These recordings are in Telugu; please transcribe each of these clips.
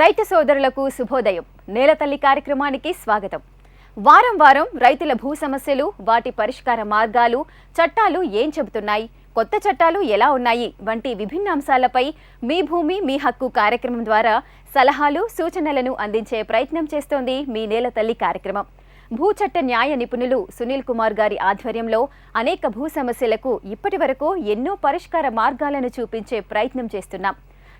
రైతు సోదరులకు శుభోదయం. నేలతల్లి కార్యక్రమానికి స్వాగతం. వారం వారం రైతుల భూ సమస్యలు వాటి పరిష్కార మార్గాలు చట్టాలు ఏం చెబుతున్నాయి కొత్త చట్టాలు ఎలా ఉన్నాయి వంటి విభిన్న అంశాలపై మీ భూమి మీ హక్కు కార్యక్రమం ద్వారా సలహాలు సూచనలను అందించే ప్రయత్నం చేస్తోంది మీ నేలతల్లి కార్యక్రమం. భూచట్ట న్యాయ నిపుణులు సునీల్ కుమార్ గారి ఆధ్వర్యంలో అనేక భూ సమస్యలకు ఇప్పటి వరకు ఎన్నో పరిష్కార మార్గాలను చూపించే ప్రయత్నం చేస్తున్నాం.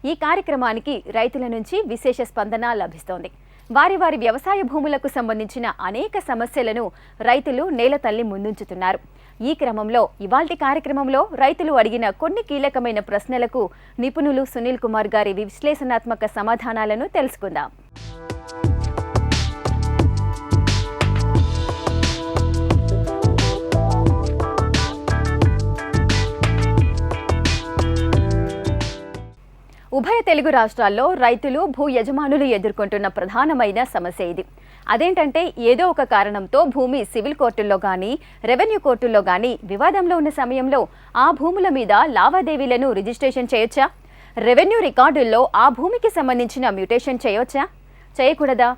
ఈ కార్యక్రమానికి రైతుల నుంచి విశేష స్పందన లభిస్తోంది. వారి వారి వ్యవసాయ భూములకు సంబంధించిన అనేక సమస్యలను రైతులు నేల తల్లి ముందుంచుతున్నారు. ఈ క్రమంలో ఇవాల్టి కార్యక్రమంలో రైతులు అడిగిన కొన్ని కీలకమైన ప్రశ్నలకు నిపుణులు సునీల్ కుమార్ గారి విశ్లేషణాత్మక సమాధానాలను తెలుసుకుందాం. ఉభయ తెలుగు రాష్ట్రాల్లో రైతులు భూ యజమానులు ఎదుర్కొంటున్న ప్రధానమైన సమస్య ఇది. అదేంటంటే ఏదో ఒక కారణంతో భూమి సివిల్ కోర్టుల్లో కానీ రెవెన్యూ కోర్టుల్లో కానీ వివాదంలో ఉన్న సమయంలో ఆ భూముల మీద లావాదేవీలను రిజిస్ట్రేషన్ చేయొచ్చా? రెవెన్యూ రికార్డుల్లో ఆ భూమికి సంబంధించిన మ్యూటేషన్ చేయొచ్చా? చేయకూడదా?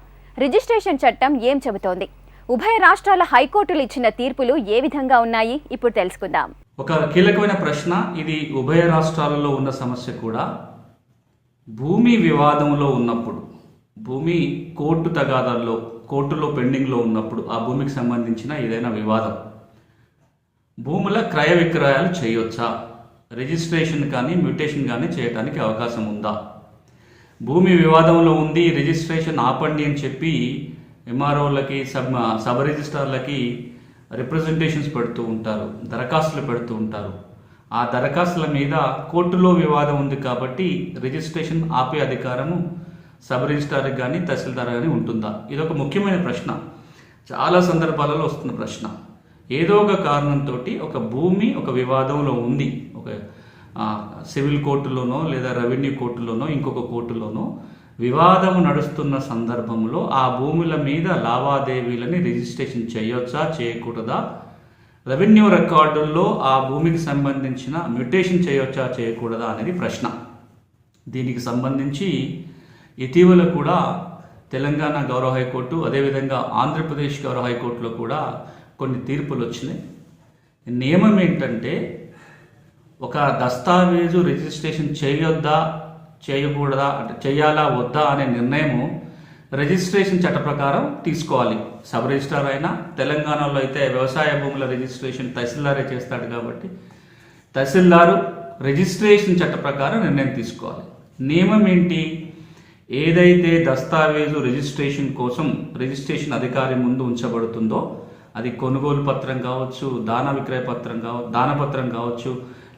రిజిస్ట్రేషన్ చట్టం ఏం చెబుతోంది? ఉభయ రాష్ట్రాల హైకోర్టులు ఇచ్చిన తీర్పులు ఏ విధంగా ఉన్నాయి? ఇప్పుడు తెలుసుకుందాం. ఒక కీలకమైన ప్రశ్న. ఇది ఉభయ రాష్ట్రాలలో ఉన్న సమస్య కూడా. భూమి వివాదంలో ఉన్నప్పుడు భూమి కోర్టు తగాదాల్లో కోర్టులో పెండింగ్లో ఉన్నప్పుడు ఆ భూమికి సంబంధించిన ఏదైనా వివాదం. భూముల క్రయ విక్రయాలు చేయొచ్చా? రిజిస్ట్రేషన్ కానీ మ్యూటేషన్ కానీ చేయడానికి అవకాశం ఉందా? భూమి వివాదంలో ఉంది రిజిస్ట్రేషన్ ఆపండి అని చెప్పి ఎంఆర్ఓలకి సబ్ సబ్ రిజిస్ట్రార్లకి రిప్రజెంటేషన్స్ పెడుతూ ఉంటారు దరఖాస్తులు పెడుతూ ఉంటారు. ఆ దరఖాస్తుల మీద కోర్టులో వివాదం ఉంది కాబట్టి రిజిస్ట్రేషన్ ఆపే అధికారము సబ్ రిజిస్ట్రార్కి కానీ తహసీల్దార్ కానీ ఉంటుందా? ఇది ఒక ముఖ్యమైన ప్రశ్న. చాలా సందర్భాలలో వస్తున్న ప్రశ్న. ఏదో ఒక కారణంతో ఒక భూమి ఒక వివాదంలో ఉంది. ఒక సివిల్ కోర్టులోనో లేదా రెవెన్యూ కోర్టులోనో ఇంకొక కోర్టులోనో వివాదము నడుస్తున్న సందర్భంలో ఆ భూముల మీద లావాదేవీలని రిజిస్ట్రేషన్ చేయొచ్చా చేయకూడదా రెవెన్యూ రికార్డుల్లో ఆ భూమికి సంబంధించిన మ్యూటేషన్ చేయొచ్చా చేయకూడదా అనేది ప్రశ్న. దీనికి సంబంధించి ఇటీవల కూడా తెలంగాణ గౌరవ హైకోర్టు అదేవిధంగా ఆంధ్రప్రదేశ్ గౌరవ హైకోర్టులో కూడా కొన్ని తీర్పులు వచ్చినాయి. నియమం ఏంటంటే ఒక దస్తావేజు రిజిస్ట్రేషన్ చేయొద్దా చేయకూడదా అంటే చేయాలా వద్దా అనే నిర్ణయము రిజిస్ట్రేషన్ చట్ట ప్రకారం తీసుకోవాలి. సబ్ రిజిస్ట్రార్ అయినా తెలంగాణలో అయితే వ్యవసాయ భూముల రిజిస్ట్రేషన్ తహసీల్దారే చేస్తాడు కాబట్టి తహసీల్దారు రిజిస్ట్రేషన్ చట్ట ప్రకారం నిర్ణయం తీసుకోవాలి. నియమం ఏంటి? ఏదైతే దస్తావేజు రిజిస్ట్రేషన్ కోసం రిజిస్ట్రేషన్ అధికారి ముందు ఉంచబడుతుందో అది కొనుగోలు పత్రం కావచ్చు దాన విక్రయ పత్రం కావచ్చు దానపత్రం కావచ్చు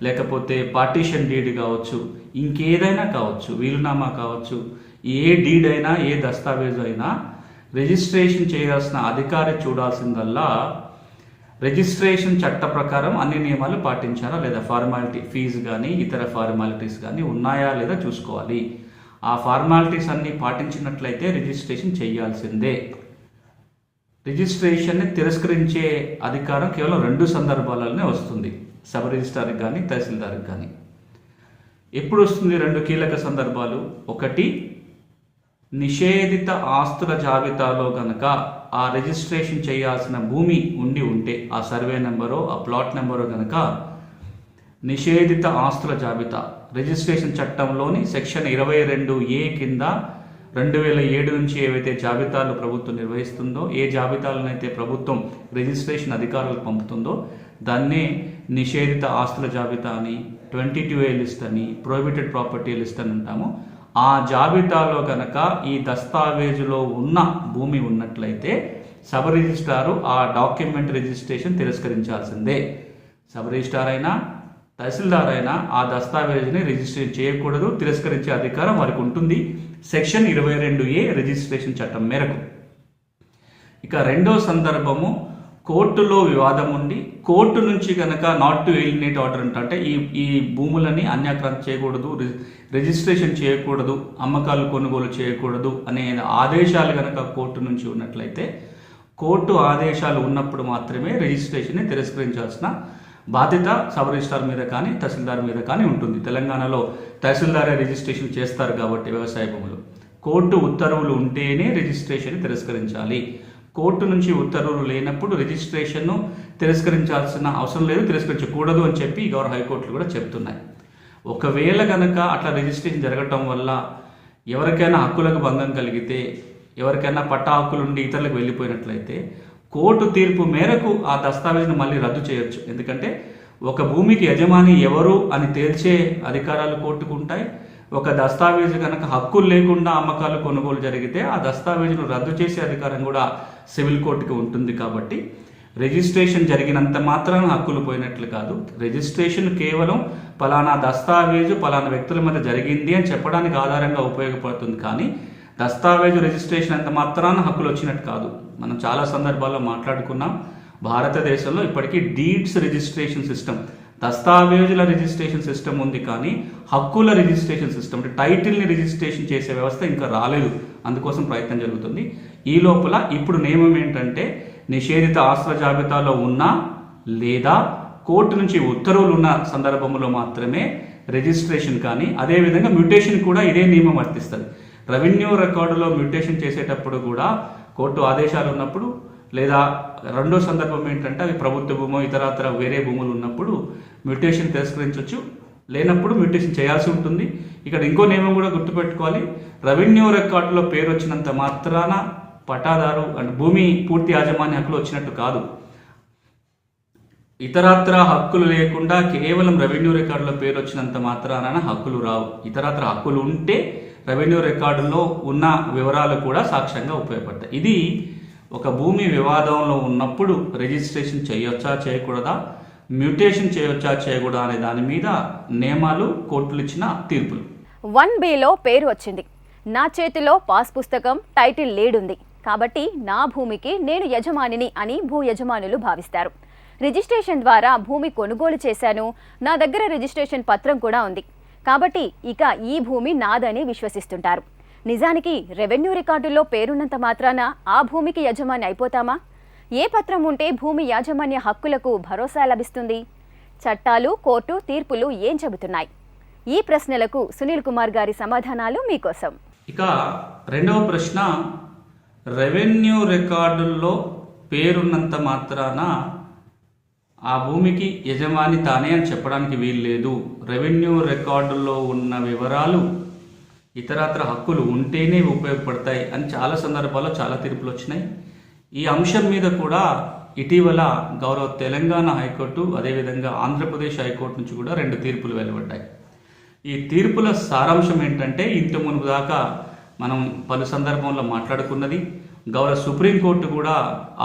లేకపోతే పార్టీషన్ డీడ్ కావచ్చు ఇంకేదైనా కావచ్చు వీలునామా కావచ్చు ఏ డీడ్ అయినా ఏ దస్తావేజు అయినా రిజిస్ట్రేషన్ చేయాల్సిన అధికారి చూడాల్సిందల్లా రిజిస్ట్రేషన్ చట్ట ప్రకారం అన్ని నియమాలు పాటించారా లేదా ఫార్మాలిటీ ఫీజు కానీ ఇతర ఫార్మాలిటీస్ కానీ ఉన్నాయా లేదా చూసుకోవాలి. ఆ ఫార్మాలిటీస్ అన్ని పాటించినట్లయితే రిజిస్ట్రేషన్ చేయాల్సిందే. రిజిస్ట్రేషన్ని తిరస్కరించే అధికారం కేవలం రెండు సందర్భాలలోనే వస్తుంది. సబ్ రిజిస్ట్రార్కి కానీ తహసీల్దార్కి కానీ ఎప్పుడు వస్తుంది రెండు కీలక సందర్భాలు? ఒకటి నిషేధిత ఆస్తుల జాబితాలో కనుక ఆ రిజిస్ట్రేషన్ చేయాల్సిన భూమి ఉండి ఉంటే ఆ సర్వే నెంబరో ఆ ప్లాట్ నెంబరో కనుక నిషేధిత ఆస్తుల జాబితా రిజిస్ట్రేషన్ చట్టంలోని సెక్షన్ ఇరవై రెండు ఏ కింద రెండు వేల ఏడు నుంచి ఏవైతే జాబితాలు ప్రభుత్వం నిర్వహిస్తుందో ఏ జాబితాలనైతే ప్రభుత్వం రిజిస్ట్రేషన్ అధికారులకు పంపుతుందో దాన్నే నిషేధిత ఆస్తుల జాబితా అని ట్వంటీ టూ ఏ లిస్ట్ అని ప్రొహిబిటెడ్ ప్రాపర్టీ లిస్ట్ అని అంటాము. ఆ జాబితాలో కనుక ఈ దస్తావేజులో ఉన్న భూమి ఉన్నట్లయితే సబ్ రిజిస్ట్రారు ఆ డాక్యుమెంట్ రిజిస్ట్రేషన్ తిరస్కరించాల్సిందే. సబ్ రిజిస్ట్రార్ అయినా తహసీల్దార్ అయినా ఆ దస్తావేజుని రిజిస్ట్రేషన్ చేయకూడదు తిరస్కరించే అధికారం వారికి ఉంటుంది. సెక్షన్ ఇరవై రెండు ఏ రిజిస్ట్రేషన్ చట్టం మేరకు. ఇక రెండో సందర్భము కోర్టులో వివాదం ఉండి కోర్టు నుంచి కనుక నాట్ టు ఎలినేట్ ఆర్డర్ అంటే ఈ ఈ భూములని అన్యాక్రాంతి చేయకూడదు రిజిస్ట్రేషన్ చేయకూడదు అమ్మకాలు కొనుగోలు చేయకూడదు అనే ఆదేశాలు కనుక కోర్టు నుంచి ఉన్నట్లయితే కోర్టు ఆదేశాలు ఉన్నప్పుడు మాత్రమే రిజిస్ట్రేషన్ని తిరస్కరించాల్సిన బాధ్యత సబ్ రిజిస్ట్రార్ మీద కానీ తహసీల్దార్ మీద కానీ ఉంటుంది. తెలంగాణలో తహసీల్దారే రిజిస్ట్రేషన్ చేస్తారు కాబట్టి వ్యవసాయ భూములు. కోర్టు ఉత్తర్వులు ఉంటేనే రిజిస్ట్రేషన్ తిరస్కరించాలి. కోర్టు నుంచి ఉత్తర్వులు లేనప్పుడు రిజిస్ట్రేషన్ను తిరస్కరించాల్సిన అవసరం లేదు తిరస్కరించకూడదు అని చెప్పి గౌరవ హైకోర్టులు కూడా చెప్తున్నాయి. ఒకవేళ కనుక అట్లా రిజిస్ట్రేషన్ జరగటం వల్ల ఎవరికైనా హక్కులకు భంగం కలిగితే ఎవరికైనా పట్టా హక్కులు ఉండి ఇతరులకు వెళ్ళిపోయినట్లయితే కోర్టు తీర్పు మేరకు ఆ దస్తావేజ్ను మళ్ళీ రద్దు చేయొచ్చు. ఎందుకంటే ఒక భూమికి యజమాని ఎవరు అని తేల్చే అధికారాలు కోర్టుకు ఉంటాయి. ఒక దస్తావేజు కనుక హక్కులు లేకుండా అమ్మకాలు కొనుగోలు జరిగితే ఆ దస్తావేజును రద్దు చేసే అధికారం కూడా సివిల్ కోర్టుకి ఉంటుంది కాబట్టి రిజిస్ట్రేషన్ జరిగినంత మాత్రాన హక్కులు పోయినట్లు కాదు. రిజిస్ట్రేషన్ కేవలం పలానా దస్తావేజు పలానా వ్యక్తుల మధ్య జరిగింది అని చెప్పడానికి ఆధారంగా ఉపయోగపడుతుంది కానీ దస్తావేజు రిజిస్ట్రేషన్ అంత మాత్రాన హక్కులు వచ్చినట్టు కాదు. మనం చాలా సందర్భాల్లో మాట్లాడుకున్నాం. భారతదేశంలో ఇప్పటికీ డీడ్స్ రిజిస్ట్రేషన్ సిస్టమ్ దస్తావేజుల రిజిస్ట్రేషన్ సిస్టమ్ ఉంది కానీ హక్కుల రిజిస్ట్రేషన్ సిస్టమ్ అంటే టైటిల్ని రిజిస్ట్రేషన్ చేసే వ్యవస్థ ఇంకా రాలేదు. అందుకోసం ప్రయత్నం జరుగుతుంది. ఈ లోపల ఇప్పుడు నియమం ఏంటంటే నిషేధిత ఆస్తుల జాబితాలో ఉన్నా లేదా కోర్టు నుంచి ఉత్తర్వులు ఉన్న సందర్భంలో మాత్రమే రిజిస్ట్రేషన్ కానీ అదేవిధంగా మ్యూటేషన్ కూడా ఇదే నియమం వర్తిస్తుంది. రెవెన్యూ రికార్డులో మ్యూటేషన్ చేసేటప్పుడు కూడా కోర్టు ఆదేశాలు ఉన్నప్పుడు లేదా రెండో సందర్భం ఏంటంటే అవి ప్రభుత్వ భూమో ఇతరత్ర వేరే భూములు ఉన్నప్పుడు మ్యూటేషన్ తిరస్కరించవచ్చు. లేనప్పుడు మ్యూటేషన్ చేయాల్సి ఉంటుంది. ఇక్కడ ఇంకో నియమం కూడా గుర్తుపెట్టుకోవాలి. రెవెన్యూ రికార్డులో పేరు వచ్చినంత మాత్రాన పటాదారు అంటే భూమి పూర్తి యాజమాన్య హక్కులు వచ్చినట్టు కాదు. ఇతరత్ర హక్కులు లేకుండా కేవలం రెవెన్యూ రికార్డులో పేరు వచ్చినంత మాత్రాన హక్కులు రావు. ఇతరత్ర హక్కులు ఉంటే రెవెన్యూ రికార్డులో ఉన్న వివరాలు కూడా సాక్ష్యంగా ఉపయోగపడతాయి. ఇది ఒక భూమి వివాదంలో ఉన్నప్పుడు రిజిస్ట్రేషన్ చేయొచ్చా చేయకూడదా? మ్యూటేషన్ చేయొచ్చా చేయకూడదా అనే దాని మీద నియమాలు కోర్టులు ఇచ్చిన తీర్పులు. వన్ బిలో పేరు వచ్చింది. నా చేతిలో పాస్ పుస్తకం టైటిల్ లేడుంది. కాబట్టి నా భూమికి నేను యజమానిని అని భూ యజమానులు భావిస్తారు. రిజిస్ట్రేషన్ ద్వారా భూమి కొనుగోలు చేశాను. నా దగ్గర రిజిస్ట్రేషన్ పత్రం కూడా ఉంది. కాబట్టి ఇక ఈ భూమి నాదని విశ్వసిస్తుంటారు. నిజానికి రెవెన్యూ రికార్డుల్లో పేరున్నంత మాత్రాన ఆ భూమికి యజమాని అయిపోతామా? ఏ పత్రం ఉంటే భూమి యాజమాన్య హక్కులకు భరోసా లభిస్తుంది? చట్టాలు కోర్టు తీర్పులు ఏం చెబుతున్నాయి? ఈ ప్రశ్నలకు సునీల్ కుమార్ గారి సమాధానాలు మీకోసం. ఇక రెండవ ప్రశ్న రెవెన్యూ రికార్డుల్లో పేరున్నంత మాత్రాన ఆ భూమికి యజమాని తానే అని చెప్పడానికి వీలు లేదు రెవెన్యూ రికార్డుల్లో ఉన్న వివరాలు ఇతరత్ర హక్కులు ఉంటేనే ఉపయోగపడతాయి అని చాలా సందర్భాల్లో చాలా తీర్పులు వచ్చినాయి. ఈ అంశం మీద కూడా ఇటీవల గౌరవ తెలంగాణ హైకోర్టు అదేవిధంగా ఆంధ్రప్రదేశ్ హైకోర్టు నుంచి కూడా రెండు తీర్పులు వెలువడ్డాయి. ఈ తీర్పుల సారాంశం ఏంటంటే ఇంత మునుపు దాకా మనం పలు సందర్భంలో మాట్లాడుకున్నది గౌరవ సుప్రీంకోర్టు కూడా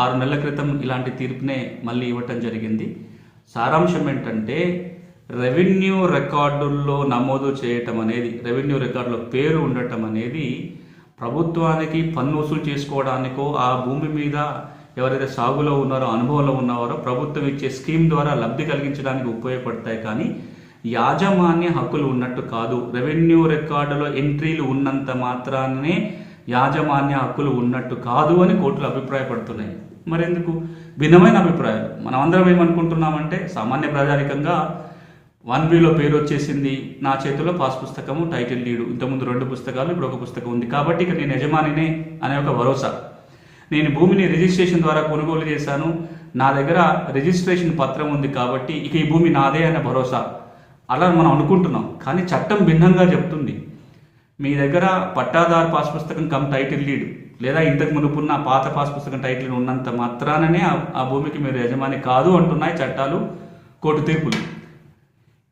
ఆరు నెలల క్రితం ఇలాంటి తీర్పునే మళ్ళీ ఇవ్వటం జరిగింది. సారాంశం ఏంటంటే రెవెన్యూ రికార్డుల్లో నమోదు చేయటం అనేది రెవెన్యూ రికార్డులో పేరు ఉండటం అనేది ప్రభుత్వానికి పన్ను వసూలు చేసుకోవడానికో ఆ భూమి మీద ఎవరైతే సాగులో ఉన్నారో అనుభవంలో ఉన్నారో ప్రభుత్వం ఇచ్చే స్కీమ్ ద్వారా లబ్ధి కలిగించడానికి ఉపయోగపడతాయి. కానీ యాజమాన్య హక్కులు ఉన్నట్టు కాదు. రెవెన్యూ రికార్డులో ఎంట్రీలు ఉన్నంత మాత్రానే యాజమాన్య హక్కులు ఉన్నట్టు కాదు అని కోర్టులు అభిప్రాయపడుతున్నాయి. మరెందుకు? భిన్నమైన అభిప్రాయాలు. మనం అందరం ఏమనుకుంటున్నామంటే సామాన్య ప్రజానికంగా వన్ వీలో పేరు వచ్చేసింది నా చేతిలో పాస్ పుస్తకము టైటిల్ లీడు ఇంతకుముందు రెండు పుస్తకాలు ఇప్పుడు ఒక పుస్తకం ఉంది. కాబట్టి ఇక నేను యజమానినే అనే ఒక భరోసా. నేను భూమిని రిజిస్ట్రేషన్ ద్వారా కొనుగోలు చేశాను. నా దగ్గర రిజిస్ట్రేషన్ పత్రం ఉంది కాబట్టి ఇక ఈ భూమి నాదే అనే భరోసా. అలా మనం అనుకుంటున్నాం. కానీ చట్టం భిన్నంగా చెప్తుంది. మీ దగ్గర పట్టాదారు పాస్ పుస్తకం కమ్ టైటిల్ లీడ్ లేదా ఇంతకు మునుపున్న పాత పాస్ పుస్తకం టైటిల్ ఉన్నంత మాత్రాననే ఆ- ఆ భూమికి మీరు యజమాని కాదు అంటున్నాయి చట్టాలు కోర్టు తీర్పులు.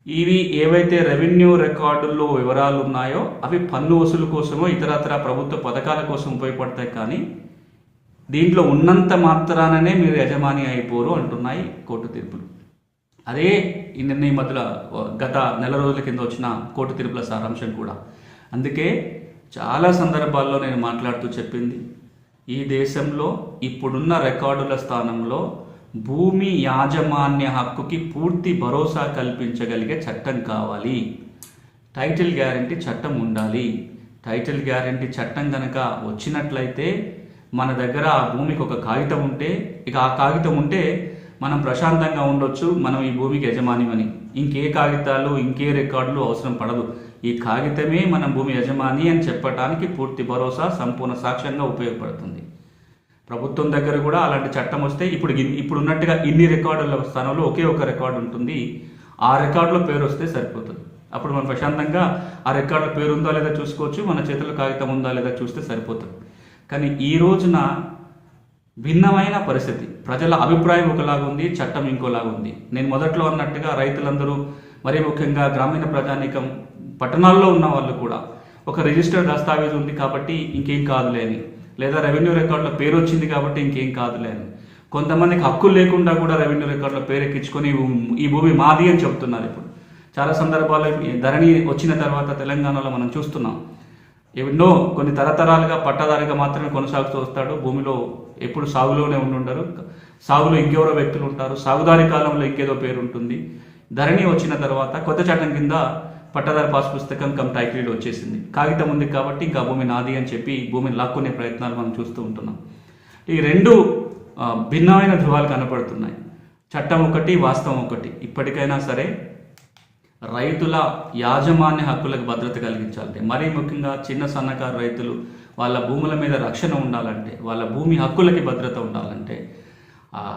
ఇవి ఏవైతే రెవెన్యూ రికార్డుల్లో వివరాలు ఉన్నాయో అవి పన్ను వసూలు కోసమో ఇతరతర ప్రభుత్వ పథకాల కోసం ఉపయోగపడతాయి కానీ దీంట్లో ఉన్నంత మాత్రాననే మీరు యజమాని అయిపోరు అంటున్నాయి కోర్టు తీర్పులు. అదే ఈ నిన్న ఈ మధ్యలో గత నెల రోజుల కింద వచ్చిన కోర్టు తీర్పుల సారాంశం కూడా. అందుకే చాలా సందర్భాల్లో నేను మాట్లాడుతూ చెప్పింది ఈ దేశంలో ఇప్పుడున్న రికార్డుల స్థానంలో భూమి యాజమాన్య హక్కుకి పూర్తి భరోసా కల్పించగలిగే చట్టం కావాలి. టైటిల్ గ్యారంటీ చట్టం ఉండాలి. టైటిల్ గ్యారంటీ చట్టం కనుక వచ్చినట్లయితే మన దగ్గర ఆ భూమికి ఒక కాగితం ఉంటే ఇక ఆ కాగితం ఉంటే మనం ప్రశాంతంగా ఉండొచ్చు మనం ఈ భూమికి యజమానిమని ఇంకే కాగితాలు ఇంకే రికార్డులు అవసరం పడదు. ఈ కాగితమే మన భూమి యజమాని అని చెప్పడానికి పూర్తి భరోసా సంపూర్ణ సాక్ష్యంగా ఉపయోగపడుతుంది. ప్రభుత్వం దగ్గర కూడా అలాంటి చట్టం వస్తే ఇప్పుడు ఇప్పుడు ఉన్నట్టుగా ఇన్ని రికార్డుల స్థానంలో ఒకే ఒక రికార్డు ఉంటుంది. ఆ రికార్డులో పేరు వస్తే సరిపోతుంది. అప్పుడు మనం ప్రశాంతంగా ఆ రికార్డులో పేరు ఉందా లేదా చూసుకోవచ్చు మన చేతిలో కాగితం ఉందా లేదా చూస్తే సరిపోతుంది. కానీ ఈ రోజున భిన్నమైన పరిస్థితి. ప్రజల అభిప్రాయం ఒకలాగా ఉంది చట్టం ఇంకోలాగా ఉంది. నేను మొదట్లో అన్నట్టుగా రైతులందరూ మరీ ముఖ్యంగా గ్రామీణ ప్రజానీకం పట్టణాల్లో ఉన్న వాళ్ళు కూడా ఒక రిజిస్టర్డ్ దస్తావేజ్ ఉంది కాబట్టి ఇంకేం కాదులే అని. లేదా రెవెన్యూ రికార్డులో పేరు వచ్చింది కాబట్టి ఇంకేం కాదులే అని కొంతమందికి హక్కులు లేకుండా కూడా రెవెన్యూ రికార్డులో పేరు ఎక్కించుకొని ఈ భూమి మాది అని చెప్తున్నారు ఇప్పుడు. చాలా సందర్భాల్లో ధరణి వచ్చిన తర్వాత తెలంగాణలో మనం చూస్తున్నాం. ఎన్నో కొన్ని తరతరాలుగా పట్టదారిగా మాత్రమే కొనసాగుతూ వస్తాడు. భూమిలో ఎప్పుడు సాగులోనే ఉండుండరు. సాగులో ఇంకెవరో వ్యక్తులు ఉంటారు. సాగుదారి కాలంలో ఇంకేదో పేరు ఉంటుంది ధరణి వచ్చిన తర్వాత కొత్త చట్టం కింద పట్టదారి పాస్ పుస్తకం కమ్ టైటిల్ వచ్చేసింది. కాగితం ఉంది కాబట్టి ఇంకా భూమి నాది అని చెప్పి భూమిని లాక్కునే ప్రయత్నాలు మనం చూస్తూ ఉంటున్నాం. ఈ రెండు భిన్నమైన ధృవాలు కనపడుతున్నాయి. చట్టం ఒకటి వాస్తవం ఒకటి. ఇప్పటికైనా సరే రైతుల యాజమాన్య హక్కులకు భద్రత కలిగించాలంటే మరీ ముఖ్యంగా చిన్న సన్నకారు రైతులు వాళ్ళ భూముల మీద రక్షణ ఉండాలంటే వాళ్ళ భూమి హక్కులకి భద్రత ఉండాలంటే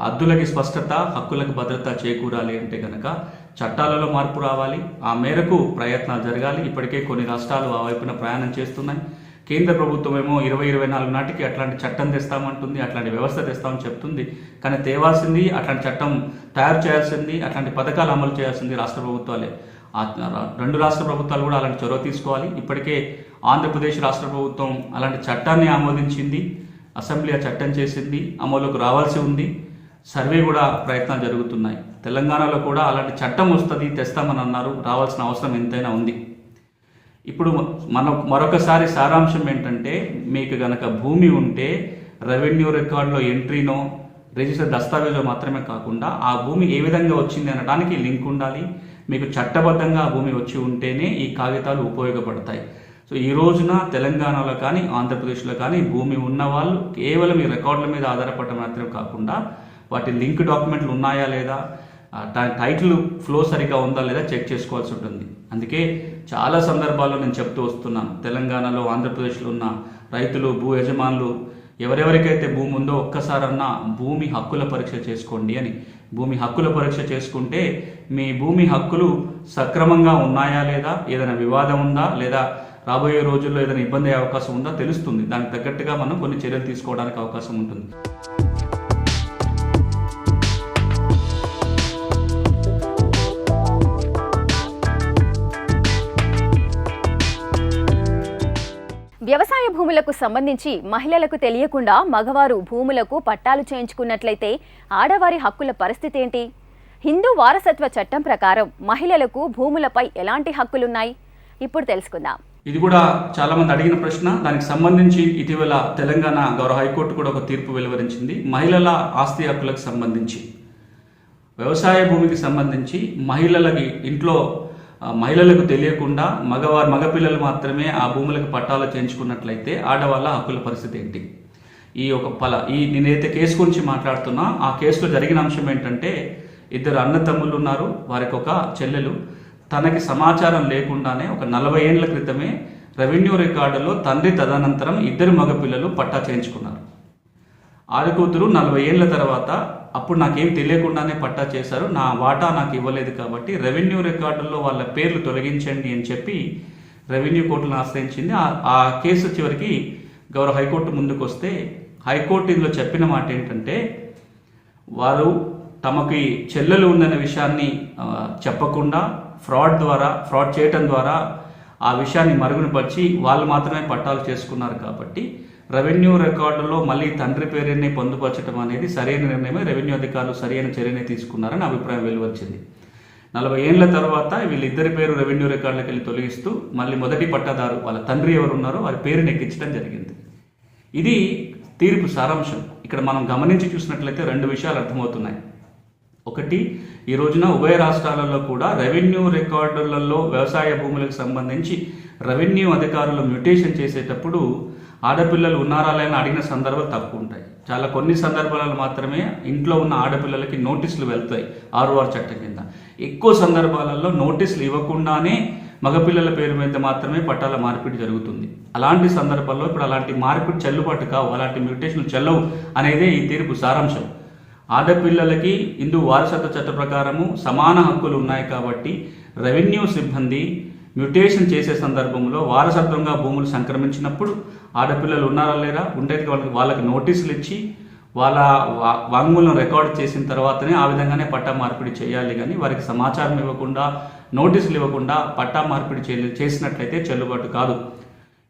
అద్దులకి స్పష్టత హక్కులకు భద్రత చేకూరాలి అంటే కనుక చట్టాలలో మార్పు రావాలి. ఆ మేరకు ప్రయత్నాలు జరగాలి. ఇప్పటికే కొన్ని రాష్ట్రాలు ఆ వైపున ప్రయాణం చేస్తున్నాయి. కేంద్ర ప్రభుత్వం ఏమో ఇరవై ఇరవై నాలుగు నాటికి అట్లాంటి చట్టం తెస్తామంటుంది అట్లాంటి వ్యవస్థ తెస్తామని చెప్తుంది. కానీ తేవాల్సింది అట్లాంటి చట్టం తయారు చేయాల్సింది అట్లాంటి పథకాలు అమలు చేయాల్సింది రాష్ట్ర ప్రభుత్వాలే. రెండు రాష్ట్ర ప్రభుత్వాలు కూడా అలాంటి చొరవ తీసుకోవాలి. ఇప్పటికే ఆంధ్రప్రదేశ్ రాష్ట్ర ప్రభుత్వం అలాంటి చట్టాన్ని ఆమోదించింది. అసెంబ్లీ ఆ చట్టం చేసింది. అమలుకు రావాల్సి ఉంది. సర్వే కూడా ప్రయత్నాలు జరుగుతున్నాయి. తెలంగాణలో కూడా అలాంటి చట్టం వస్తుంది తెస్తామని అన్నారు. రావాల్సిన అవసరం ఎంతైనా ఉంది. ఇప్పుడు మన మరొకసారి సారాంశం ఏంటంటే మీకు గనక భూమి ఉంటే రెవెన్యూ రికార్డులో ఎంట్రీనో రిజిస్టర్ దస్తావేజో మాత్రమే కాకుండా ఆ భూమి ఏ విధంగా వచ్చింది అనడానికి లింక్ ఉండాలి. మీకు చట్టబద్ధంగా ఆ భూమి వచ్చి ఉంటేనే ఈ కాగితాలు ఉపయోగపడతాయి. సో ఈ రోజున తెలంగాణలో కానీ ఆంధ్రప్రదేశ్లో కానీ భూమి ఉన్న వాళ్ళు కేవలం ఈ రికార్డుల మీద ఆధారపడటం మాత్రమే కాకుండా వాటి లింక్ డాక్యుమెంట్లు ఉన్నాయా లేదా దాని టైటిల్ ఫ్లో సరిగా ఉందా లేదా చెక్ చేసుకోవాల్సి ఉంటుంది. అందుకే చాలా సందర్భాల్లో నేను చెప్తూ వస్తున్నాను. తెలంగాణలో ఆంధ్రప్రదేశ్లో ఉన్న రైతులు భూ యజమానులు ఎవరెవరికైతే భూమి ఉందో ఒక్కసారన్నా భూమి హక్కుల పరీక్ష చేసుకోండి అని. భూమి హక్కుల పరీక్ష చేసుకుంటే మీ భూమి హక్కులు సక్రమంగా ఉన్నాయా లేదా ఏదైనా వివాదం ఉందా లేదా రాబోయే రోజుల్లో ఏదైనా ఇబ్బంది అయ్యే అవకాశం ఉందా తెలుస్తుంది. దానికి తగ్గట్టుగా మనం కొన్ని చర్యలు తీసుకోవడానికి అవకాశం ఉంటుంది. భూములకు సంబంధించి మహిళలకు తెలియకుండా మగవారు భూములకు పట్టాలు చేయించుకున్నట్లయితే ఆడవారి హక్కుల పరిస్థితి ఏంటి? హిందూ వారసత్వ చట్టం ప్రకారం మహిళలకు భూములపై ఎలాంటి హక్కులున్నాయి? ఇప్పుడు తెలుసుకుందాం. ఇది కూడా చాలా మంది అడిగిన ప్రశ్న. దానికి సంబంధించి ఇటీవల తెలంగాణ గౌరవ హైకోర్టు కూడా ఒక తీర్పు వెలువరించింది. మహిళల ఆస్తి హక్కులకు సంబంధించి. వ్యవసాయ భూమికి సంబంధించి మహిళలకి ఇంట్లో మహిళలకు తెలియకుండా మగవారు మగపిల్లలు మాత్రమే ఆ భూములకు పట్టాలు చేయించుకున్నట్లయితే ఆడవాళ్ళ హక్కుల పరిస్థితి ఏంటి? ఈ ఒక పల ఈ నేనైతే కేసు గురించి మాట్లాడుతున్నా ఆ కేసులో జరిగిన అంశం ఏంటంటే ఇద్దరు అన్నతమ్ముళ్ళు ఉన్నారు వారికి ఒక చెల్లెలు. తనకి సమాచారం లేకుండానే ఒక నలభై ఏళ్ళ క్రితమే రెవెన్యూ రికార్డులో తండ్రి తదనంతరం ఇద్దరు మగపిల్లలు పట్టా చేయించుకున్నారు. ఆడకూతురు నలభై ఏళ్ళ తర్వాత అప్పుడు నాకేం తెలియకుండానే పట్టా చేశారు. నా వాటా నాకు ఇవ్వలేదు కాబట్టి రెవెన్యూ రికార్డుల్లో వాళ్ళ పేర్లు తొలగించండి అని చెప్పి రెవెన్యూ కోర్టును ఆశ్రయించింది. ఆ- కేసు చివరికి గౌరవ హైకోర్టు ముందుకు వస్తే హైకోర్టు ఇందులో చెప్పిన మాట ఏంటంటే వారు తమకి చెల్లెలు ఉందనే విషయాన్ని చెప్పకుండా ఫ్రాడ్ ద్వారా ఫ్రాడ్ చేయటం ద్వారా ఆ విషయాన్ని మరుగునపరిచి వాళ్ళు మాత్రమే పట్టాలు చేసుకున్నారు కాబట్టి రెవెన్యూ రికార్డులో మళ్ళీ తండ్రి పేరుని పొందుపరచడం అనేది సరైన నిర్ణయమే. రెవెన్యూ అధికారులు సరైన చర్యనే తీసుకున్నారని అభిప్రాయం వెలువచ్చింది నలభై ఏళ్ళ తర్వాత వీళ్ళిద్దరి పేరు రెవెన్యూ రికార్డులకు వెళ్ళి తొలగిస్తూ మళ్ళీ మొదటి పట్టాదారు వాళ్ళ తండ్రి ఎవరు ఉన్నారో వారి పేరుని ఎక్కించడం జరిగింది. ఇది తీర్పు సారాంశం. ఇక్కడ మనం గమనించి చూసినట్లయితే రెండు విషయాలు అర్థమవుతున్నాయి. ఒకటి ఈ రోజున ఉభయ రాష్ట్రాలలో కూడా రెవెన్యూ రికార్డులలో వ్యవసాయ భూములకు సంబంధించి రెవెన్యూ అధికారులు మ్యూటేషన్ చేసేటప్పుడు ఆడపిల్లలు ఉన్నారా లేని అడిగిన సందర్భాలు తక్కువ ఉంటాయి. చాలా కొన్ని సందర్భాలలో మాత్రమే ఇంట్లో ఉన్న ఆడపిల్లలకి నోటీసులు వెళ్తాయి ఆరు ఆరు చట్టం కింద. ఎక్కువ సందర్భాలలో నోటీసులు ఇవ్వకుండానే మగపిల్లల పేరు మీద మాత్రమే పట్టాల మార్పిడి జరుగుతుంది. అలాంటి సందర్భాల్లో ఇప్పుడు అలాంటి మార్పిడి చెల్లుబాటు కావు అలాంటి మ్యూటేషన్లు చెల్లవు అనేదే ఈ తీర్పు సారాంశం. ఆడపిల్లలకి హిందూ వారసత్వ చట్ట ప్రకారము సమాన హక్కులు ఉన్నాయి కాబట్టి రెవెన్యూ సిబ్బంది మ్యుటేషన్ చేసే సందర్భంలో వారసత్వంగా భూములు సంక్రమించినప్పుడు ఆడపిల్లలు ఉన్నారా లేరా? ఉంటే వాళ్ళకి వాళ్ళకి నోటీసులు ఇచ్చి వాళ్ళ వాంగ్మూలం రికార్డ్ చేసిన తర్వాతనే ఆ విధంగానే పట్టా మార్పిడి చేయాలి కానీ వారికి సమాచారం ఇవ్వకుండా నోటీసులు ఇవ్వకుండా పట్టా మార్పిడి చే- చేసినట్లయితే చెల్లుబాటు కాదు.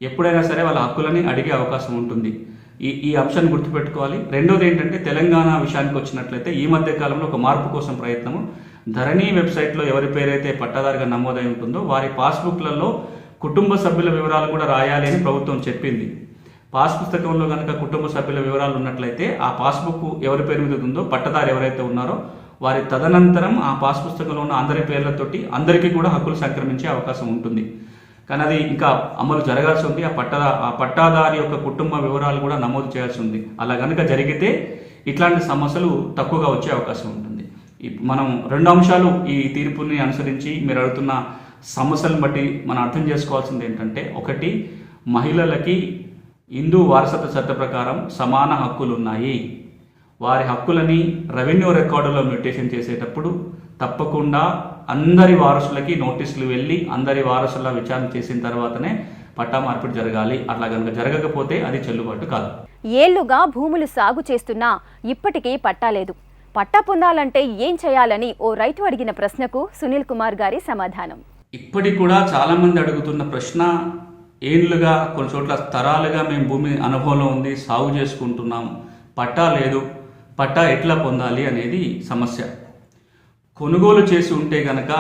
ఎప్పుడైనా సరే వాళ్ళ హక్కులని అడిగే అవకాశం ఉంటుంది. ఈ ఈ అంశాన్ని గుర్తుపెట్టుకోవాలి. రెండోది ఏంటంటే తెలంగాణ విషయానికి వచ్చినట్లయితే ఈ మధ్య కాలంలో ఒక మార్పు కోసం ప్రయత్నము. ధరణి వెబ్సైట్లో ఎవరి పేరైతే పట్టాదారుగా నమోదై ఉంటుందో వారి పాస్బుక్లలో కుటుంబ సభ్యుల వివరాలు కూడా రాయాలి అని ప్రభుత్వం చెప్పింది. పాస్ పుస్తకంలో కనుక కుటుంబ సభ్యుల వివరాలు ఉన్నట్లయితే ఆ పాస్బుక్ ఎవరి పేరు మీద ఉందో పట్టదారు ఎవరైతే ఉన్నారో వారి తదనంతరం ఆ పాస్ పుస్తకంలో ఉన్న అందరి పేర్లతోటి అందరికీ కూడా హక్కులు సంక్రమించే అవకాశం ఉంటుంది. కానీ అది ఇంకా అమలు జరగాల్సి ఉంది. ఆ పట్టా ఆ పట్టాదారి యొక్క కుటుంబ వివరాలు కూడా నమోదు చేయాల్సి ఉంది. అలా కనుక జరిగితే ఇట్లాంటి సమస్యలు తక్కువగా వచ్చే అవకాశం ఉంటుంది. మనం రెండు అంశాలు ఈ తీర్పుని అనుసరించి మీరు అడుగుతున్న సమస్యలను బట్టి మనం అర్థం చేసుకోవాల్సింది ఏంటంటే ఒకటి మహిళలకి హిందూ వారసత్వ చట్ట ప్రకారం సమాన హక్కులు ఉన్నాయి. వారి హక్కులని రెవెన్యూ రికార్డులో మ్యూటేషన్ చేసేటప్పుడు తప్పకుండా అందరి వారసులకి నోటీసులు వెళ్ళి అందరి వారసుల విచారణ చేసిన తర్వాతనే పట్టా మార్పిడి జరగాలి. అట్లా కనుక జరగకపోతే అది చెల్లుబాటు కాదు. ఏళ్ళుగా భూములు సాగు చేస్తున్నా ఇప్పటికీ పట్టా లేదు. పట్టా పొందాలంటే ఏం చేయాలని ఓ రైతు అడిగిన ప్రశ్నకు సునీల్ కుమార్ గారి సమాధానం. ఇప్పటికి కూడా చాలామంది అడుగుతున్న ప్రశ్న ఏళ్ళుగా కొన్ని చోట్ల తరాలుగా మేము భూమి అనుభవంలో ఉంది సాగు చేసుకుంటున్నాం. పట్టా లేదు. పట్టా ఎట్లా పొందాలి అనేది సమస్య. కొనుగోలు చేసి ఉంటే గనక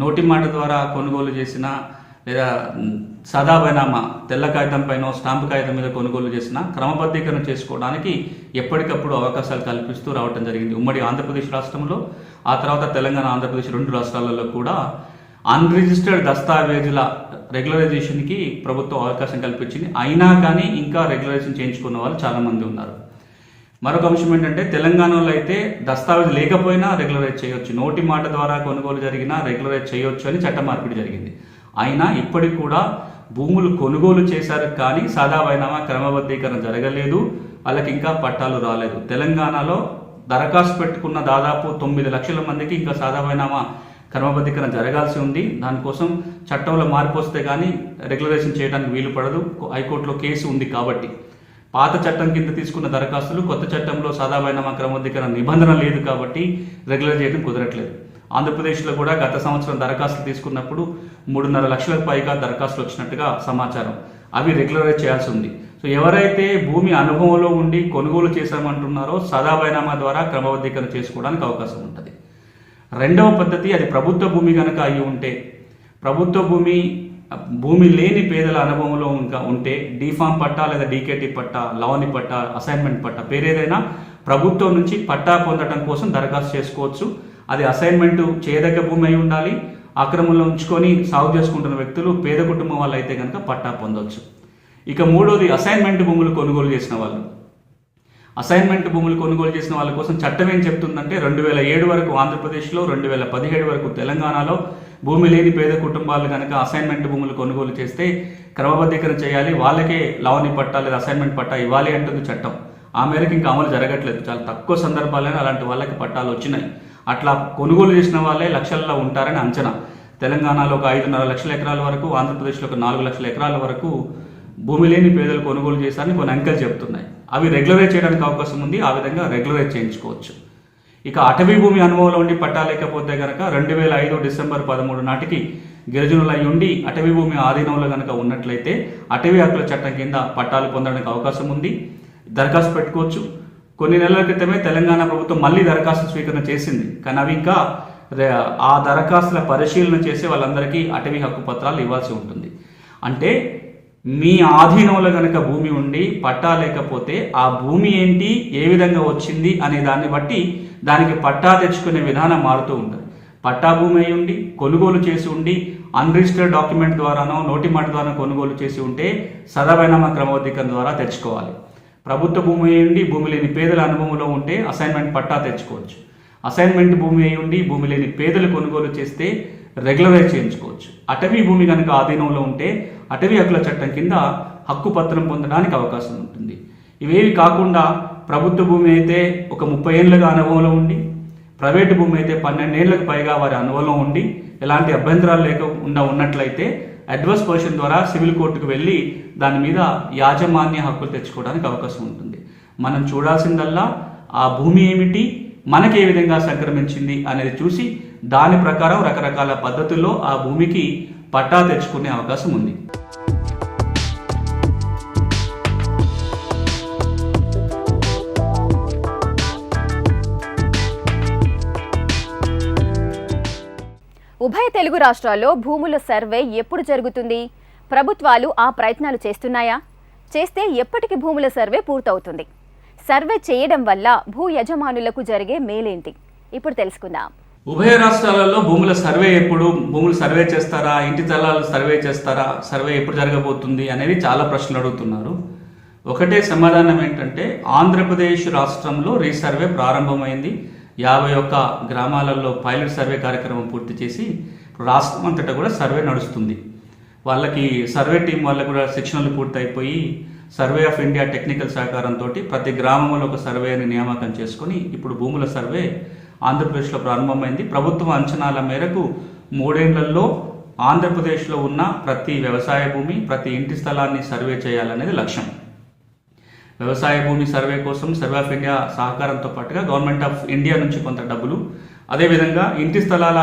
నోటి మాట ద్వారా కొనుగోలు చేసిన లేదా మ్, సాదా బైనామా తెల్ల కాగితం పైన స్టాంపు కాగితం మీద కొనుగోలు చేసిన క్రమబద్ధీకరణ చేసుకోవడానికి ఎప్పటికప్పుడు అవకాశాలు కల్పిస్తూ రావడం జరిగింది. ఉమ్మడి ఆంధ్రప్రదేశ్ రాష్ట్రంలో ఆ తర్వాత తెలంగాణ ఆంధ్రప్రదేశ్ రెండు రాష్ట్రాలలో కూడా అన్రిజిస్టర్డ్ దస్తావేజుల రెగ్యులరైజేషన్కి ప్రభుత్వం అవకాశం కల్పించింది. అయినా కానీ ఇంకా రెగ్యులరైజేషన్ చేయించుకున్న వాళ్ళు చాలామంది ఉన్నారు. మరొక అంశం ఏంటంటే తెలంగాణలో అయితే దస్తావేజ్ లేకపోయినా రెగ్యులరైజ్ చేయొచ్చు. నోటి మాట ద్వారా కొనుగోలు జరిగినా రెగ్యులరైజ్ చేయొచ్చు అని చట్ట మార్పిడి జరిగింది. అయినా ఇప్పటికి కూడా భూములు కొనుగోలు చేశారు కానీ సాదా క్రమబద్ధీకరణ జరగలేదు. వాళ్ళకి ఇంకా పట్టాలు రాలేదు. తెలంగాణలో దరఖాస్తు పెట్టుకున్న దాదాపు తొమ్మిది లక్షల మందికి ఇంకా సాదాపైనమా క్రమబద్ధీకరణ జరగాల్సి ఉంది. దానికోసం చట్టంలో మార్పు వస్తే కానీ రెగ్యులరేషన్ చేయడానికి వీలు పడదు. హైకోర్టులో కేసు ఉంది కాబట్టి. పాత చట్టం కింద తీసుకున్న దరఖాస్తులు కొత్త చట్టంలో సాదాబైనామా క్రమబద్ధీకరణ నిబంధన లేదు కాబట్టి రెగ్యులర్ చేయడం కుదరట్లేదు. ఆంధ్రప్రదేశ్లో కూడా గత సంవత్సరం దరఖాస్తులు తీసుకున్నప్పుడు మూడున్నర లక్షలకు పైగా దరఖాస్తులు వచ్చినట్టుగా సమాచారం. అవి రెగ్యులరైజ్ చేయాల్సి ఉంది. సో ఎవరైతే భూమి అనుభవంలో ఉండి కొనుగోలు చేశామంటున్నారో సదాబైనామా ద్వారా క్రమబద్ధీకరణ చేసుకోవడానికి అవకాశం ఉంటుంది. రెండవ పద్ధతి అది ప్రభుత్వ భూమి కనుక అయి ఉంటే ప్రభుత్వ భూమి భూమి లేని పేదల అనుభవంలో ఇంకా ఉంటే డీఫామ్ పట్టా లేదా డీకేటీ పట్టా లవని పట్టా అసైన్మెంట్ పట్టా పేరేదైనా ప్రభుత్వం నుంచి పట్టా పొందడం కోసం దరఖాస్తు చేసుకోవచ్చు. అది అసైన్మెంట్ చేయదగ్గ భూమి అయి ఉండాలి. ఆక్రమంలో ఉంచుకొని సాగు చేసుకుంటున్న వ్యక్తులు పేద కుటుంబం వాళ్ళు అయితే కనుక పట్టా పొందొచ్చు. ఇక మూడోది అసైన్మెంట్ భూములు కొనుగోలు చేసిన వాళ్ళు. అసైన్మెంట్ భూములు కొనుగోలు చేసిన వాళ్ళ కోసం చట్టం ఏం చెప్తుందంటే రెండు వేల ఏడు వరకు ఆంధ్రప్రదేశ్లో రెండు వేల పదిహేడు వరకు తెలంగాణలో భూమి లేని పేద కుటుంబాలు కనుక అసైన్మెంట్ భూములు కొనుగోలు చేస్తే క్రమబద్ధీకరణ చేయాలి. వాళ్ళకే లావని పట్టా లేదా అసైన్మెంట్ పట్టా ఇవ్వాలి అంటుంది చట్టం. ఆ మేరకు ఇంకా అమలు జరగట్లేదు. చాలా తక్కువ సందర్భాల్లోనే అలాంటి వాళ్ళకి పట్టాలు వచ్చినాయి. అట్లా కొనుగోలు చేసిన వాళ్ళే లక్షల్లో ఉంటారని అంచనా. తెలంగాణలో ఒక ఐదున్నర లక్షల ఎకరాల వరకు ఆంధ్రప్రదేశ్లో ఒక నాలుగు లక్షల ఎకరాల వరకు భూమి లేని పేదలు కొనుగోలు చేశారని కొన్ని అంకెలు చెప్తున్నాయి. అవి రెగ్యులరైజ్ చేయడానికి అవకాశం ఉంది. ఆ విధంగా రెగ్యులరైజ్ చేయించుకోవచ్చు. ఇక అటవీ భూమి అనుభవంలో ఉండి పట్టాలేకపోతే గనక రెండు వేల ఐదు డిసెంబర్ పదమూడు నాటికి గిరిజనులై ఉండి అటవీ భూమి ఆధీనంలో గనక ఉన్నట్లయితే అటవీ హక్కుల చట్టం కింద పట్టాలు పొందడానికి అవకాశం ఉంది. దరఖాస్తు పెట్టుకోవచ్చు. కొన్ని నెలల క్రితమే తెలంగాణ ప్రభుత్వం మళ్ళీ దరఖాస్తు స్వీకరణ చేసింది. కానీ అవి ఇంకా ఆ దరఖాస్తుల పరిశీలన చేసి వాళ్ళందరికీ అటవీ హక్కు పత్రాలు ఇవ్వాల్సి ఉంటుంది. అంటే మీ ఆధీనంలో కనుక భూమి ఉండి పట్టా లేకపోతే ఆ భూమి ఏంటి ఏ విధంగా వచ్చింది అనే దాన్ని బట్టి దానికి పట్టా తెచ్చుకునే విధానం మారుతూ ఉంటుంది. పట్టా భూమి అయి ఉండి కొనుగోలు చేసి ఉండి అన్రిజిస్టర్డ్ డాక్యుమెంట్ ద్వారానో నోటి మాట ద్వారా కొనుగోలు చేసి ఉంటే సదవైనామా క్రమబద్ధీకరణ ద్వారా తెచ్చుకోవాలి. ప్రభుత్వ భూమి అయి ఉండి భూమి లేని పేదల అనుభవంలో ఉంటే అసైన్మెంట్ పట్టా తెచ్చుకోవచ్చు. అసైన్మెంట్ భూమి అయి ఉండి భూమి లేని పేదలు కొనుగోలు చేస్తే రెగ్యులరైజ్ చేయించుకోవచ్చు. అటవీ భూమి కనుక ఆధీనంలో ఉంటే అటవీ హక్కుల చట్టం కింద హక్కు పత్రం పొందడానికి అవకాశం ఉంటుంది. ఇవేవి కాకుండా ప్రభుత్వ భూమి అయితే ఒక ముప్పై ఏళ్ళుగా అనుభవంలో ఉండి ప్రైవేటు భూమి అయితే పన్నెండేళ్ళకు పైగా వారి అనుభవంలో ఉండి ఎలాంటి అభ్యంతరాలు లేకుండా ఉన్నట్లయితే అడ్వర్స్ పొజిషన్ ద్వారా సివిల్ కోర్టుకు వెళ్ళి దాని మీద యాజమాన్య హక్కులు తెచ్చుకోవడానికి అవకాశం ఉంటుంది. మనం చూడాల్సిందల్లా ఆ భూమి ఏమిటి మనకి ఏ విధంగా సంక్రమించింది అనేది చూసి దాని ప్రకారం రకరకాల పద్ధతుల్లో ఆ భూమికి పట్టా తెచ్చుకునే అవకాశం ఉంది. ఉభయ తెలుగు రాష్ట్రాల్లో భూముల సర్వే ఎప్పుడు జరుగుతుంది? ప్రభుత్వాలు ఆ ప్రయత్నాలు చేస్తున్నాయా? చేస్తే ఎప్పటికి భూముల సర్వే పూర్తవుతుంది. సర్వే చేయడం వల్ల భూ యజమానులకు జరిగే మేలేంటి? ఇప్పుడు తెలుసుకుందాం. ఉభయ రాష్ట్రాలలో భూముల సర్వే ఎప్పుడు భూములు సర్వే చేస్తారా ఇంటి తలాలు సర్వే చేస్తారా సర్వే ఎప్పుడు జరగబోతుంది అనేది చాలా ప్రశ్నలు అడుగుతున్నారు. ఒకటే సమాధానం ఏంటంటే ఆంధ్రప్రదేశ్ రాష్ట్రంలో రీసర్వే ప్రారంభమైంది. యాభై ఒక్క గ్రామాలలో పైలట్ సర్వే కార్యక్రమం పూర్తి చేసి రాష్ట్రం అంతటా కూడా సర్వే నడుస్తుంది. వాళ్ళకి సర్వే టీం వాళ్ళకి కూడా శిక్షణలు పూర్తయిపోయి సర్వే ఆఫ్ ఇండియా టెక్నికల్ సహకారంతో ప్రతి గ్రామంలో ఒక సర్వేని నియామకం చేసుకొని ఇప్పుడు భూముల సర్వే ఆంధ్రప్రదేశ్లో ప్రారంభమైంది. ప్రభుత్వం అంచనాల మేరకు మూడేళ్ళలో ఆంధ్రప్రదేశ్లో ఉన్న ప్రతి వ్యవసాయ భూమి ప్రతి ఇంటి స్థలాన్ని సర్వే చేయాలనేది లక్ష్యం. వ్యవసాయ భూమి సర్వే కోసం సర్వే ఆఫ్ ఇండియా సహకారంతో పాటుగా గవర్నమెంట్ ఆఫ్ ఇండియా నుంచి కొంత డబ్బులు అదేవిధంగా ఇంటి స్థలాల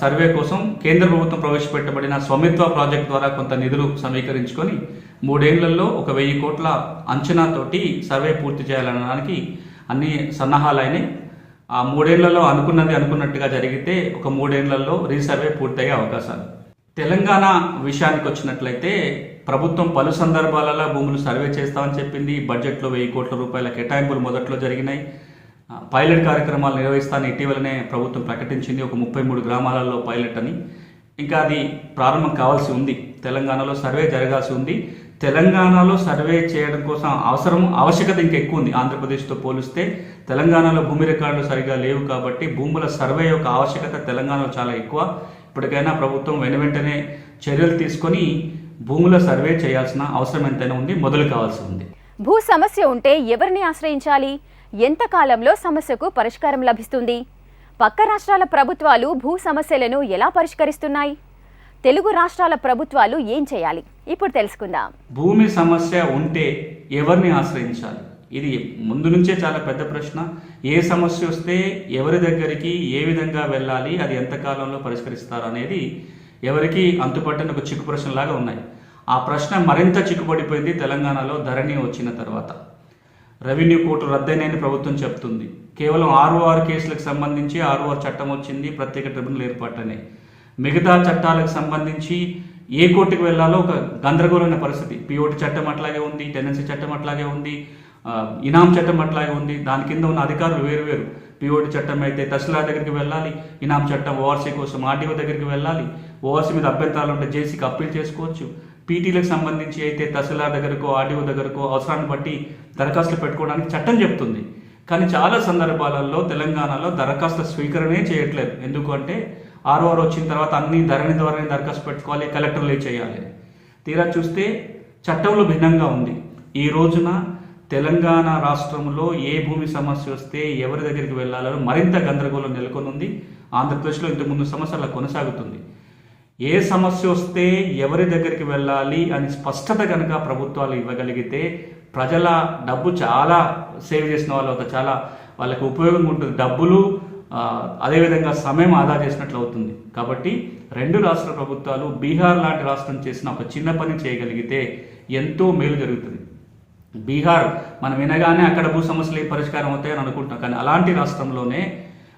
సర్వే కోసం కేంద్ర ప్రభుత్వం ప్రవేశపెట్టబడిన స్వమిత్వ ప్రాజెక్ట్ ద్వారా కొంత నిధులు సమీకరించుకొని మూడేళ్ళలో ఒక వెయ్యి కోట్ల అంచనాతోటి సర్వే పూర్తి చేయాలనడానికి అన్ని సన్నాహాలైనాయి ఆ మూడేళ్ళలో అనుకున్నది అనుకున్నట్టుగా జరిగితే ఒక మూడేళ్ళలో రీసర్వే పూర్తయ్యే అవకాశాలు. తెలంగాణ విషయానికి వచ్చినట్లయితే ప్రభుత్వం పలు సందర్భాలలో భూములు సర్వే చేస్తామని చెప్పింది. బడ్జెట్లో వెయ్యి కోట్ల రూపాయల కేటాయింపులు మొదట్లో జరిగినాయి. పైలట్ కార్యక్రమాలు నిర్వహిస్తానని ఇటీవలనే ప్రభుత్వం ప్రకటించింది. ఒక ముప్పై మూడు గ్రామాలలో పైలట్ అని. ఇంకా అది ప్రారంభం కావాల్సి ఉంది. తెలంగాణలో సర్వే జరగాల్సి ఉంది. తెలంగాణలో సర్వే చేయడం కోసం అవసరం ఆవశ్యకత ఇంకెక్కువ ఉంది ఆంధ్రప్రదేశ్తో పోలిస్తే తెలంగాణలో భూమి రికార్డులు సరిగా లేవు కాబట్టి భూముల సర్వే యొక్క ఆవశ్యకత తెలంగాణలో చాలా ఎక్కువ. ఇప్పటికైనా ప్రభుత్వం వెను వెంటనే చర్యలు తీసుకొని భూముల సర్వే చేయాల్సిన అవసరం ఎంతైనా ఉంది మొదలు కావాల్సి ఉంది భూ సమస్య ఉంటే ఎవరిని ఆశ్రయించాలి? ఎంత కాలంలో సమస్యకు పరిష్కారం లభిస్తుంది? పక్క రాష్ట్రాల ప్రభుత్వాలు భూ సమస్యలను ఎలా పరిష్కరిస్తున్నాయి? తెలుగు రాష్ట్రాల ప్రభుత్వాలు ఏం చేయాలి? ఇప్పుడు తెలుసుకుందాం. భూమి సమస్య ఉంటే ఎవరిని ఆశ్రయించాలి? ఇది ముందు నుంచే చాలా పెద్ద ప్రశ్న. ఏ సమస్య వస్తే ఎవరి దగ్గరికి ఏ విధంగా వెళ్ళాలి? అది ఎంతకాలంలో పరిష్కరిస్తారు అనేది ఎవరికి అంతుపట్టని ఒక చిక్కు ప్రశ్నలాగా ఉన్నాయి. ఆ ప్రశ్న మరింత చిక్కుపడిపోయింది తెలంగాణలో ధరణి వచ్చిన తర్వాత. రెవెన్యూ కోర్టు రద్దయినని ప్రభుత్వం చెప్తుంది. కేవలం ఆరు ఆరు కేసులకు సంబంధించి ఆరు ఆరు చట్టం వచ్చింది ప్రత్యేక ట్రిబ్యునల్ ఏర్పాటనే మిగతా చట్టాలకు సంబంధించి ఏ కోర్టుకు వెళ్ళాలో ఒక గందరగోళమైన పరిస్థితి. పిఓటి చట్టం అట్లాగే ఉంది టెనెన్సీ చట్టం అట్లాగే ఉంది ఇనాం చట్టం అట్లాగే ఉంది. దాని కింద ఉన్న అధికారులు వేరు వేరు. పిఓటి చట్టం అయితే తహసీల్దార్ దగ్గరికి వెళ్ళాలి ఇనాం చట్టం ఓఆర్సీ కోసం ఆర్డీఓ దగ్గరికి వెళ్ళాలి. ఓఆర్సీ మీద అభ్యంతరాలు ఉంటే జేసీకి అప్పీల్ చేసుకోవచ్చు. పీటీలకు సంబంధించి అయితే తహసీల్దార్ దగ్గరకో ఆర్డీఓ దగ్గరకో అవసరాన్ని బట్టి దరఖాస్తులు పెట్టుకోవడానికి చట్టం చెప్తుంది. కానీ చాలా సందర్భాలలో తెలంగాణలో దరఖాస్తు స్వీకరణే చేయట్లేదు. ఎందుకంటే ఆర్ఓఆర్ వచ్చిన తర్వాత అన్ని ధరణి ద్వారా దరఖాస్తు పెట్టుకోవాలి కలెక్టర్లు చేయాలి? తీరా చూస్తే చట్టంలో భిన్నంగా ఉంది. ఈ రోజున తెలంగాణ రాష్ట్రంలో ఏ భూమి సమస్య వస్తే ఎవరి దగ్గరికి వెళ్ళాలని మరింత గందరగోళం నెలకొని ఉంది ఆంధ్రప్రదేశ్లో ఇంతకుముందు సమస్య అలా కొనసాగుతుంది. ఏ సమస్య వస్తే ఎవరి దగ్గరికి వెళ్ళాలి అని స్పష్టత కనుక ప్రభుత్వాలు ఇవ్వగలిగితే ప్రజల డబ్బు చాలా సేవ్ చేసిన వాళ్ళు చాలా వాళ్ళకి ఉపయోగంగా ఉంటుంది. డబ్బులు అదేవిధంగా సమయం ఆదా చేసినట్లు అవుతుంది కాబట్టి రెండు రాష్ట్ర ప్రభుత్వాలు బీహార్ లాంటి రాష్ట్రం చేసిన ఒక చిన్న పని చేయగలిగితే ఎంతో మేలు జరుగుతుంది. బీహార్ మనం వినగానే అక్కడ భూ సమస్యలు పరిష్కారం అవుతాయని అనుకుంటాం కానీ అలాంటి రాష్ట్రంలోనే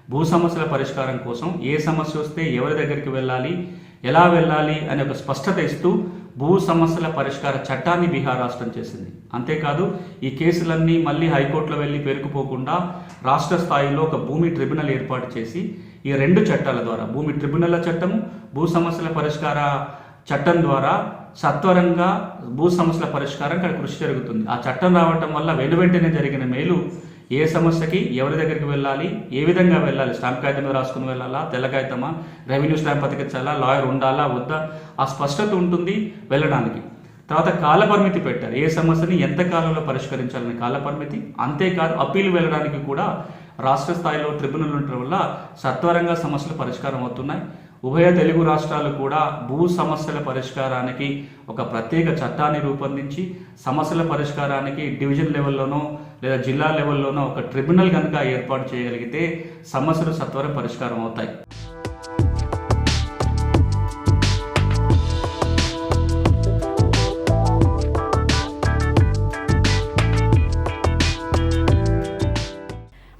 భూ సమస్యల పరిష్కారం కోసం ఏ సమస్య వస్తే ఎవరి దగ్గరికి వెళ్ళాలి ఎలా వెళ్ళాలి అనే ఒక స్పష్టత ఇస్తూ భూ సమస్యల పరిష్కార చట్టాన్ని బీహార్ రాష్ట్రం చేసింది. అంతేకాదు ఈ కేసులన్నీ మళ్ళీ హైకోర్టులో వెళ్ళి పేరుకుపోకుండా రాష్ట్ర స్థాయిలో ఒక భూమి ట్రిబ్యునల్ ఏర్పాటు చేసి ఈ రెండు చట్టాల ద్వారా భూమి ట్రిబ్యునల్ల చట్టము భూ సమస్యల పరిష్కార చట్టం ద్వారా సత్వరంగా భూ సమస్యల పరిష్కారం ఇక్కడ కృషి జరుగుతుంది. ఆ చట్టం రావటం వల్ల వెను వెంటనే జరిగిన మేలు ఏ సమస్యకి ఎవరి దగ్గరికి వెళ్ళాలి ఏ విధంగా వెళ్ళాలి స్టాంప్ కాగితం మీద రాసుకుని వెళ్ళాలా తెల్ల కాగితమా రెవెన్యూ స్టాంప్ అతికించాలా లాయర్ ఉండాలా వద్దా? ఆ స్పష్టత ఉంటుంది వెళ్ళడానికి. తర్వాత కాల పరిమితి పెట్టారు ఏ సమస్యని ఎంత కాలంలో పరిష్కరించాలని కాల పరిమితి అంతేకాదు అప్పీల్ వెళ్ళడానికి కూడా రాష్ట్ర స్థాయిలో ట్రిబ్యునల్ ఉండటం వల్ల సత్వరంగా సమస్యలు పరిష్కారం అవుతున్నాయి. ఉభయ తెలుగు రాష్ట్రాలు కూడా భూ సమస్యల పరిష్కారానికి ఒక ప్రత్యేక చట్టాన్ని రూపొందించి సమస్యల పరిష్కారానికి డివిజన్ లెవెల్లోనో లేదా జిల్లా లెవెల్లోనో ఒక ట్రిబ్యునల్ కనుక ఏర్పాటు చేయగలిగితే సమస్యలు సత్వర పరిష్కారం అవుతాయి.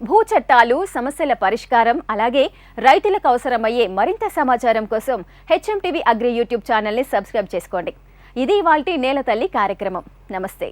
భూ చట్టాలు సమస్యల పరిష్కారం అలాగే రైతులకు అవసరమయ్యే మరింత సమాచారం కోసం హెచ్ఎంటీవీ అగ్రి యూట్యూబ్ ఛానల్ని సబ్స్క్రైబ్ చేసుకోండి. ఇది వాల్టి నేల తల్లి కార్యక్రమం. నమస్తే.